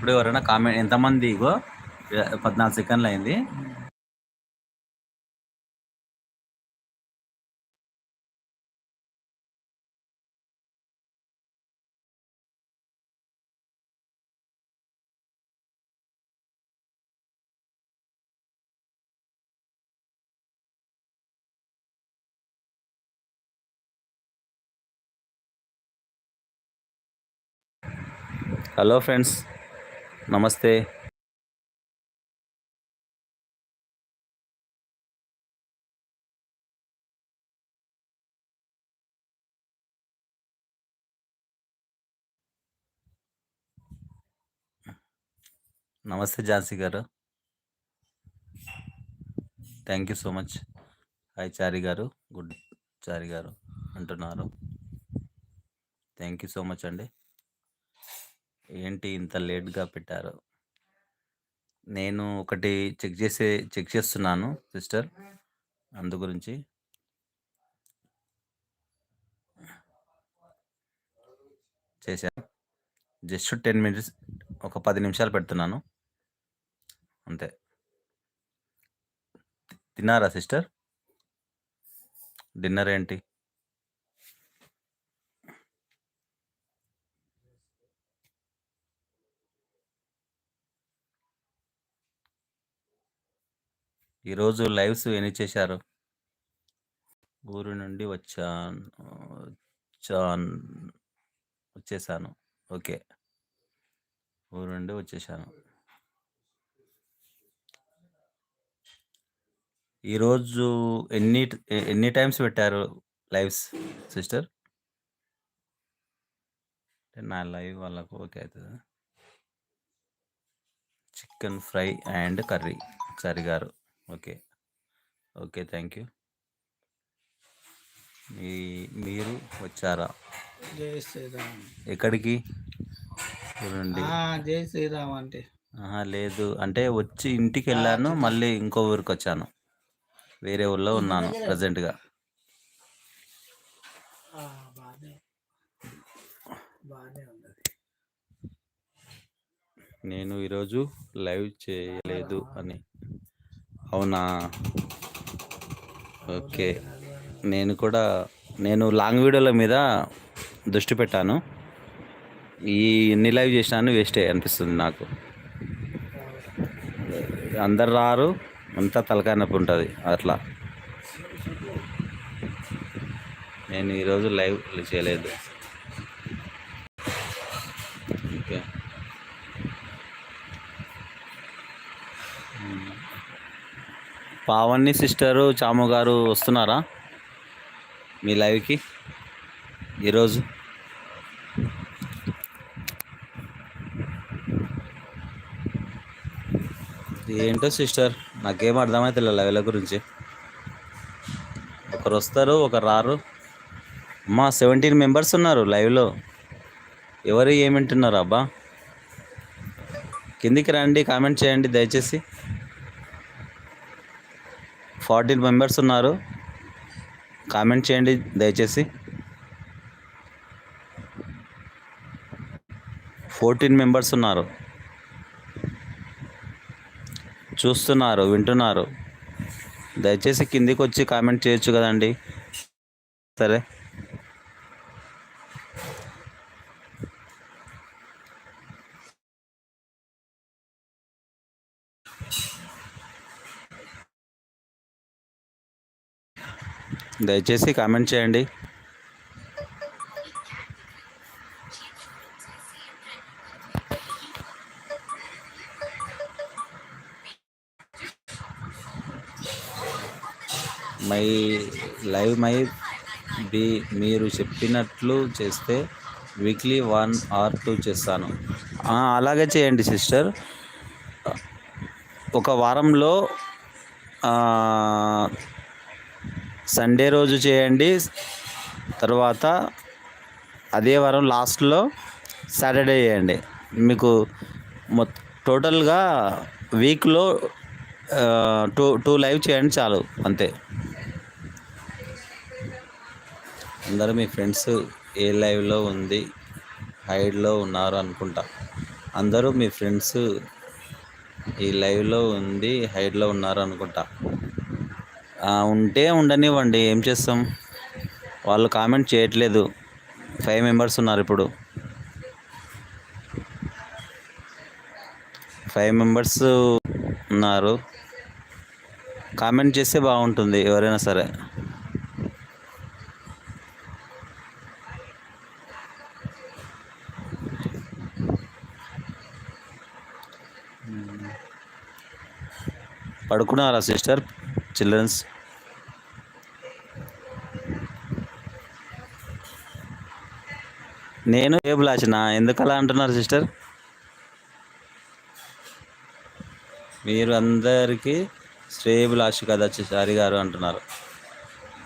ఇప్పుడు ఎవరైనా కామెంట్ ఎంతమంది ఇగో పద్నాలుగు సెకండ్లు అయింది. హలో ఫ్రెండ్స్ నమస్తే. నమస్తే ఝాన్సీ గారు. Thank you so much hi Chari గారు. గుడ్ చారి గారు. అంటున్నారు. థ్యాంక్ యూ సో మచ్ అండి. ఏంటి ఇంత లేట్గా పెట్టారు? నేను ఒకటి చెక్ చేసే చెక్ చేస్తున్నాను సిస్టర్ అందు గురించి. చేశాను. జస్ట్ టెన్ మినిట్స్ ఒక పది నిమిషాలు పెడుతున్నాను. అంతే. తిన్నారా సిస్టర్? డిన్నర్ ఏంటి? ఈరోజు లైవ్స్ ఎన్ని చేశారు? ఊరు నుండి వచ్చాను వచ్చాను వచ్చేసాను. ఓకే. ఊరు నుండి వచ్చేసాను. ఈరోజు ఎన్ని ఎన్ని టైమ్స్ పెట్టారు లైవ్స్ సిస్టర్? నా లైవ్ వాళ్ళకు ఓకే అవుతుంది? చికెన్ ఫ్రై అండ్ కర్రీ సరిగారు గారు. ఓకే. Okay thank you. మీ మీరు వచ్చారా? జై శ్రీరామ్. ఎక్కడికి? నుండి జై శ్రీరామ్ అంటే లేదు. అంటే వచ్చి ఇంటికి వెళ్ళాను మళ్ళీ ఇంకో ఊరికి వచ్చాను. వేరే ఊళ్ళో ఉన్నాను ప్రజెంట్గా. నేను ఈరోజు లైవ్ చేయలేదు అని. అవునా? ఓకే. నేను కూడా నేను లాంగ్ వీడియోల మీద దృష్టి పెట్టాను. ఈ ఎన్ని లైవ్ చేసినాను వేస్టే అనిపిస్తుంది నాకు. అందరు రారు అంతా తలకాయ నొప్పి ఉంటుంది అట్లా. నేను ఈరోజు లైవ్ చేయలేదు ఓకే పావని సిస్టరు చాము గారు వస్తున్నారా మీ లైవ్కి? ఈరోజు. ఏంటో సిస్టర్ నాకేం అర్థమవుతుంది లైవ్ల గురించి. ఒకరు వస్తారు ఒకరు రారు. అమ్మా సెవెంటీన్ మెంబర్స్ ఉన్నారు లైవ్లో. ఎవరు ఏమింటున్నారు అబ్బా? కిందికి రండి కామెంట్ చేయండి దయచేసి. ఫార్టీన్ మెంబర్స్ ఉన్నారు. కామెంట్ చేయండి దయచేసి. ఫోర్టీన్ మెంబర్స్ ఉన్నారు. చూస్తున్నారు వింటున్నారు. దయచేసి కిందికి వచ్చి కామెంట్ చేయొచ్చు కదండి. సరే. దయచేసి కామెంట్ చేయండి. మై లైవ్ మై బి మీరు చెప్పినట్లు చేస్తే వీక్లీ వన్ ఆర్ టూ చేస్తాను. అలాగే చేయండి సిస్టర్. ఒక వారంలో సండే రోజు చేయండి. తర్వాత అదే వారం లాస్ట్లో సాటర్డే చేయండి. మీకు మొ టోటల్గా వీక్లో టూ టూ లైవ్ చేయండి చాలు అంతే. అందరూ మీ ఫ్రెండ్స్ ఏ లైవ్లో ఉంది హైడ్లో ఉన్నారు అనుకుంటా. అందరూ మీ ఫ్రెండ్స్ ఈ లైవ్లో ఉంది హైడ్లో ఉన్నారు అనుకుంటా. ఉంటే ఉండనివ్వండి. ఏం చేస్తాం? వాళ్ళు కామెంట్ చేయట్లేదు. ఫైవ్ మెంబర్స్ ఉన్నారు ఇప్పుడు. ఫైవ్ మెంబర్స్ ఉన్నారు. కామెంట్ చేస్తే బాగుంటుంది ఎవరైనా సరే. పడుకున్నారా సిస్టర్? చిల్డ్రన్స్. నేను ఏ బ్లాచిన? ఎందుకు అలా అంటున్నారు సిస్టర్? మీరు అందరికీ శ్రేయభిలాషి కదా చారి గారు అంటున్నారు.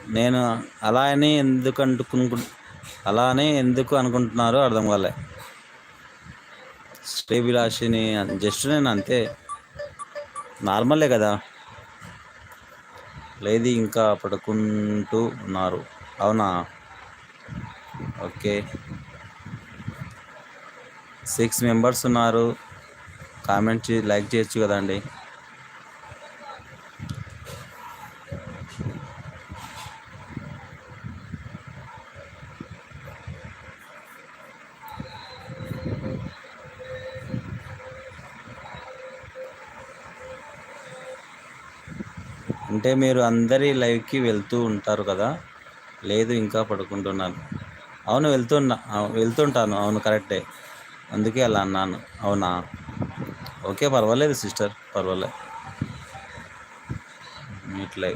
నేను అలా అని ఎందుకు అంటుకు అలా అని ఎందుకు అనుకుంటున్నారో అర్థం కాలే. శ్రేయభిలాషిని జస్ట్ నేను అంతే. నార్మలే కదా. లేదు ఇంకా పడుకుంటూ ఉన్నారు. అవునా? ఓకే. సిక్స్ మెంబర్స్ ఉన్నారు. కామెంట్ చే లైక్ చేయొచ్చు కదండి. మీరు అందరి లైవ్కి వెళ్తూ ఉంటారు కదా? లేదు ఇంకా పడుకుంటున్నాను. అవును వెళ్తున్నా. వెళ్తుంటాను. అవును కరెక్టే. అందుకే అలా అన్నాను. అవునా? ఓకే పర్వాలేదు సిస్టర్. పర్వాలేదు ఇట్లా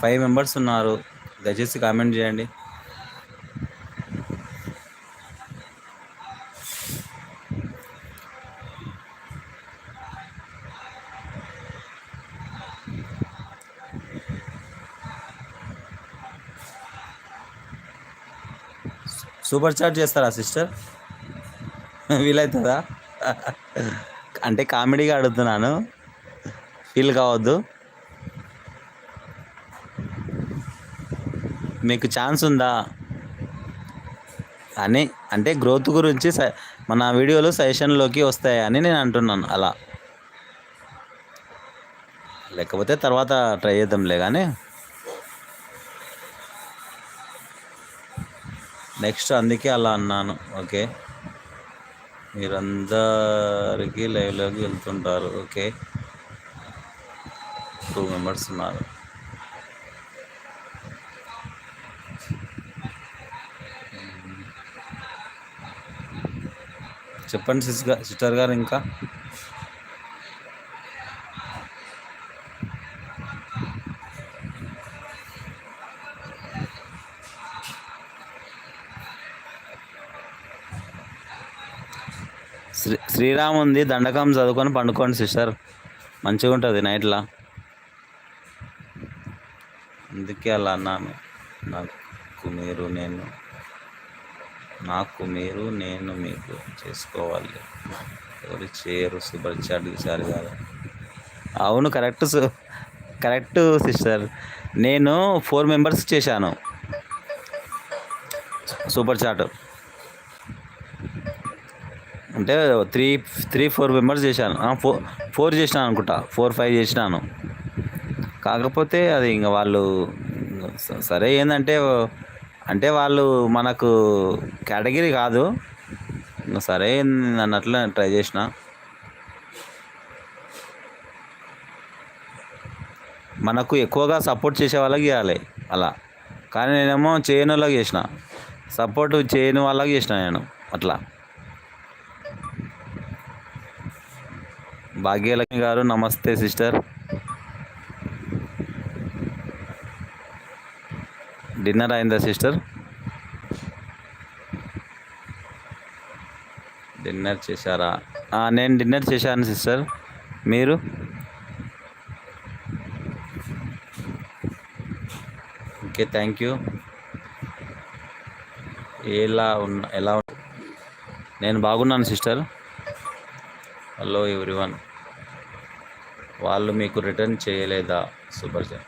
ఫైవ్ మెంబర్స్ ఉన్నారు. దయచేసి కామెంట్ చేయండి. సూపర్ చాట్ చేస్తారా సిస్టర్? వీలవుతుందా అంటే కామెడీగా అడుగుతున్నాను. ఫీల్ కావద్దు. మీకు ఛాన్స్ ఉందా? అని అంటే గ్రోత్ గురించి స- మన వీడియోలు సజెషన్లోకి వస్తాయని నేను అంటున్నాను అలా. లేకపోతే తర్వాత ట్రై చేద్దాంలే కానీ నెక్స్ట్ అందుకే అలా అన్నాను. ఓకే. మీరందరికీ లైవ్లోకి వెళ్తుంటారు. ఓకే. టూ మెంబర్స్ ఉన్నారు. చెప్పండి సిస్టర్ గారు ఇంకా? శ్రీరాముంది శ్రీరామ్ ఉంది దండకం చదువుకొని పండుకోండి సిస్టర్. మంచిగా ఉంటుంది నైట్లో అందుకే అలా అన్నాను. నాకు మీరు నేను నాకు మీరు నేను మీకు చేసుకోవాలి. ఎవరు చేయరు సూపర్ చాట్ సార్ గారు అవును కరెక్ట్ కరెక్ట్ సిస్టర్. నేను ఫోర్ మెంబర్స్ చేశాను. Super chat. అంటే త్రీ త్రీ ఫోర్ మెంబర్స్ చేశాను. ఫోర్ ఫోర్ చేసినాను అనుకుంటా. ఫోర్ ఫైవ్ చేసినాను. కాకపోతే అది ఇంకా వాళ్ళు సరే ఏంటంటే అంటే వాళ్ళు మనకు కేటగిరీ కాదు. ఇంకా సరే అన్నట్లు ట్రై చేసిన. మనకు ఎక్కువగా సపోర్ట్ చేసే వాళ్ళకి చేయాలి. అలా. కానీ నేనేమో చేయని వాళ్ళకి చేసిన. సపోర్ట్ చేయని వాళ్ళకి చేసిన నేను. అట్లా. భాగ్యలక్ష్మి గారు నమస్తే సిస్టర్. డిన్నర్ అయిందా సిస్టర్? డిన్నర్ చేశారా? నేను డిన్నర్ చేశాను సిస్టర్. మీరు? Okay thank you. ఎలా ఉన్న ఎలా నేను బాగున్నాను సిస్టర్. Hello everyone. వాళ్ళు మీకు రిటర్న్ చేయలేదా సూపర్ సార్.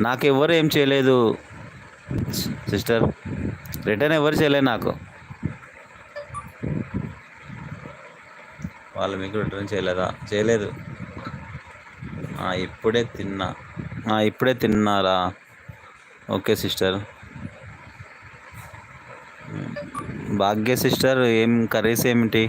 నాకు ఎవరు ఏం చేయలేదు సిస్టర్. రిటర్న్ ఎవరు చేయలేదు నాకు. వాళ్ళు మీకు రిటర్న్ చేయలేదా? చేయలేదు. ఇప్పుడే తిన్నా. ఇప్పుడే తిన్నారా? Okay sister. భాగ్య సిస్టర్ ఏం కర్రీస్ ఏమిటి?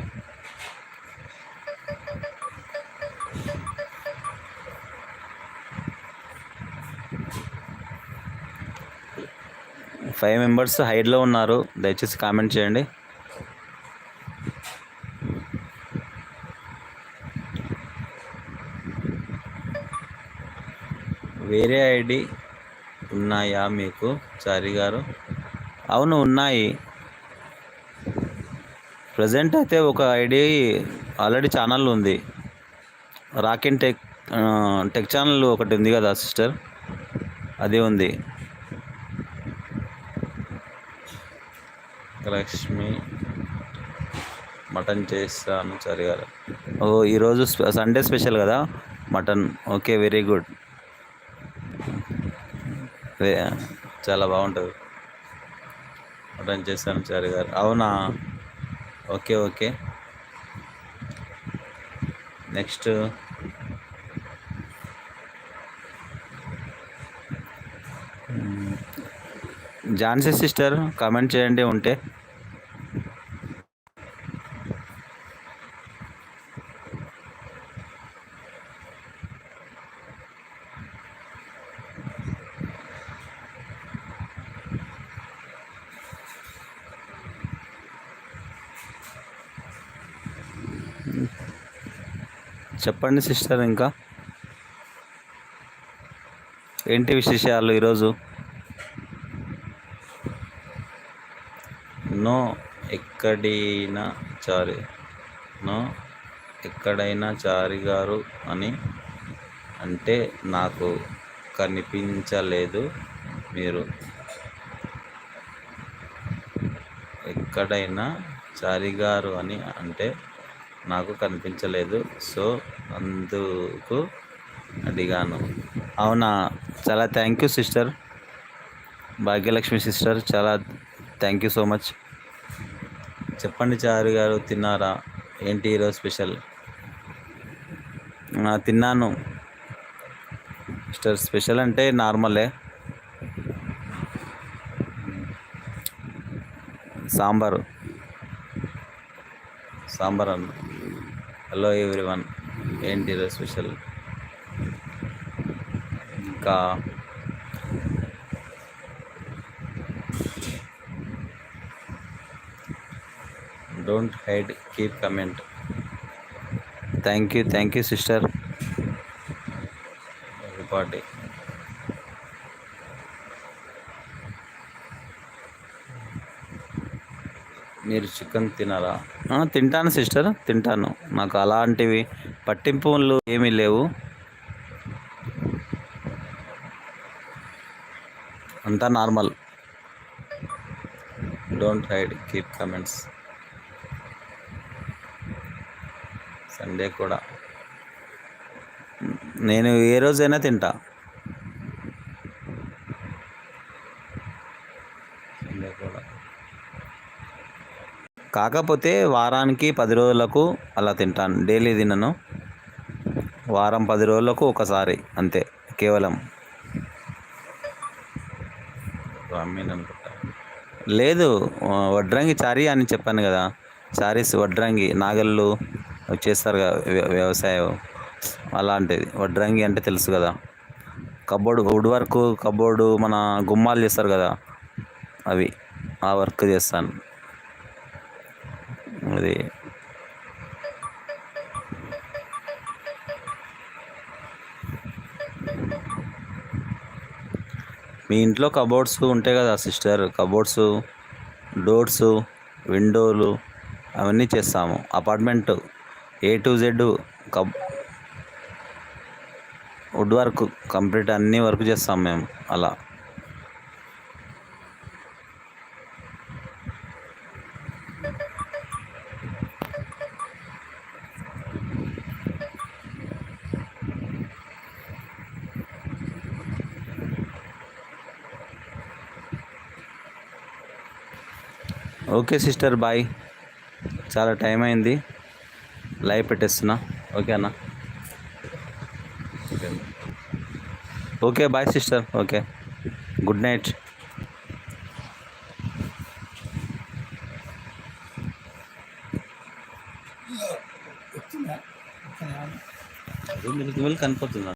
ఫైవ్ మెంబర్స్ హైడ్లో ఉన్నారు. దయచేసి కామెంట్ చేయండి. వేరే ఐడి ఉన్నాయా మీకు చారి గారు? అవును ఉన్నాయి. ప్రజెంట్ అయితే ఒక ఐడి ఆల్రెడీ ఛానల్ ఉంది. రాకెన్ టెక్ టెక్ ఛానల్ ఒకటి ఉంది కదా సిస్టర్ అది ఉంది. లక్ష్మి మటన్ చేస్తాను సరే గారు ఓ ఈరోజు సండే స్పెషల్ కదా? మటన్. Okay very good. చాలా బాగుంటుంది. మటన్ చేస్తాను సరే గారు అవునా? Okay okay. Next. Jhansi sister comment చేయండి ఉంటే. చెప్పండి సిస్టర్ ఇంకా. ఏంటి విశేషాలు ఈరోజు? నో ఎక్కడైనా చారి నో ఎక్కడైనా చారి గారు అని అంటే నాకు కనిపించలేదు మీరు. ఎక్కడైనా చారి గారు అని అంటే నాకు కనిపించలేదు. సో అందుకు అడిగాను. అవునా? చాలా thank you sister. Bhagyalakshmi sister. చాలా థ్యాంక్ యూ సో మచ్. చెప్పండి చారు గారు తిన్నారా? ఏంటి ఈరోజు స్పెషల్? తిన్నాను. సిస్టర్ స్పెషల్ అంటే నార్మలే. సాంబారు. సాంబార్ అన్న. హలో ఎవ్రీవన్ ఏంటి స్పెషల్ ఇంకా don't hide keep comment thank you thank you sister party మీరు చికెన్ తినరా తింటాను సిస్టర్ తింటాను. నాకు అలాంటివి పట్టింపులు ఏమీ లేవు. అంతా normal don't hide keep comments Sunday కూడా. నేను ఏ రోజైనా తింటా సండే కూడా కాకపోతే వారానికి పది రోజులకు అలా తింటాను. డైలీ తినను. వారం పది రోజులకు ఒకసారి అంతే కేవలం. లేదు వడ్రంగి చారీ అని చెప్పాను కదా. చారీస్ వడ్రంగి నాగళ్ళు చేస్తారు కదా వ్య- వ్యవసాయం. అలాంటిది. వడ్రంగి అంటే తెలుసు కదా. కబోర్డు వుడ్ వర్క్ కబోర్డు మన గుమ్మాలు చేస్తారు కదా. అవి ఆ వర్క్ చేస్తాను. తొమ్మిది మీ ఇంట్లో కబోర్డ్స్ ఉంటాయి కదా సిస్టర్ కబోర్డ్స్ డోర్స్ విండోలు అవన్నీ చేస్తాము. Apartment A to Z cupboard work complete అన్ని వర్క్ చేస్తాం మేము అలా. Okay sister bye. చాలా టైం అయింది. లైవ్ పెట్టేస్తున్నా. ఓకే అన్న? Okay bye sister. Okay. Good night. Milk కనిపోతుంది